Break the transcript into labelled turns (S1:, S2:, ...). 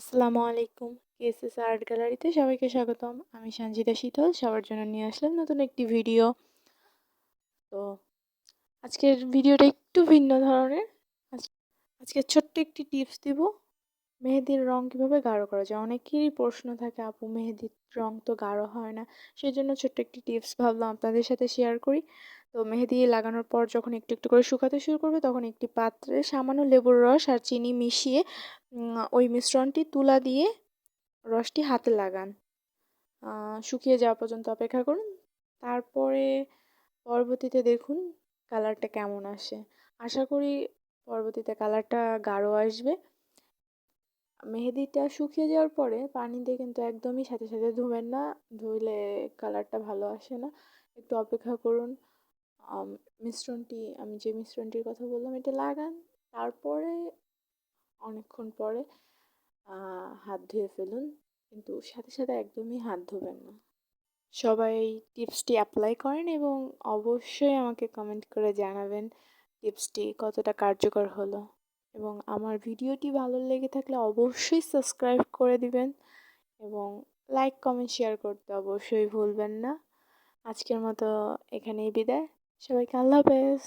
S1: আসসালামু আলাইকুম। KSS art গ্যালারিতে সবাইকে স্বাগতম। আমি সঞ্জিতা শীতল, সবার জন্য নিয়ে আসলাম নতুন একটি ভিডিও তো আজকের ভিডিওটা একটু ভিন্ন ধরনের। আজ- আজকে ছোট্ট একটি টিপস দিব। মেহেদির রং কীভাবে গাঢ় করা যায়? অনেকেরই প্রশ্ন থাকে, আপু, মেহেদির রং তো গাঢ় হয় না? সেই জন্য ছোট্ট একটি টিপস ভাবলাম আপনাদের সাথে শেয়ার করি। তো মেহেদি লাগানোর পর যখন একটু একটু করে শুকাতে শুরু করবে, তখন একটি পাত্রে সামান্য লেবুর রস আর চিনি মিশিয়ে ওই মিশ্রণটি তুলা দিয়ে রসটি হাতে লাগান। শুকিয়ে যাওয়া পর্যন্ত অপেক্ষা করুন। তারপরে পরবর্তীতে দেখুন কালারটা কেমন আসে। আশা করি পরবর্তীতে কালারটা গাঢ় আসবে। মেহেদিটা শুকিয়ে যাওয়ার পরে পানি দিয়ে কিন্তু একদমই সাথে সাথে ধুবেন না, ধুইলে কালারটা ভালো আসে না। একটু অপেক্ষা করুন। মিশ্রণটি, আমি যে মিশ্রণটির কথা বললাম, এটা লাগান। তারপরে অনেকক্ষণ পরে হাত ধুয়ে ফেলুন। কিন্তু সাথে সাথে একদমই হাত ধুবেন না। সবাই এই টিপসটি অ্যাপ্লাই করেন এবং অবশ্যই আমাকে কমেন্ট করে জানাবেন টিপসটি কতটা কার্যকর হলো। এবং আমার ভিডিওটি ভালো লেগে থাকলে অবশ্যই সাবস্ক্রাইব করে দিবেন এবং লাইক কমেন্ট শেয়ার করতে অবশ্যই ভুলবেন না। আজকের মতো এখানেই বিদায়। সবাইকে আল্লাহ হাফেজ।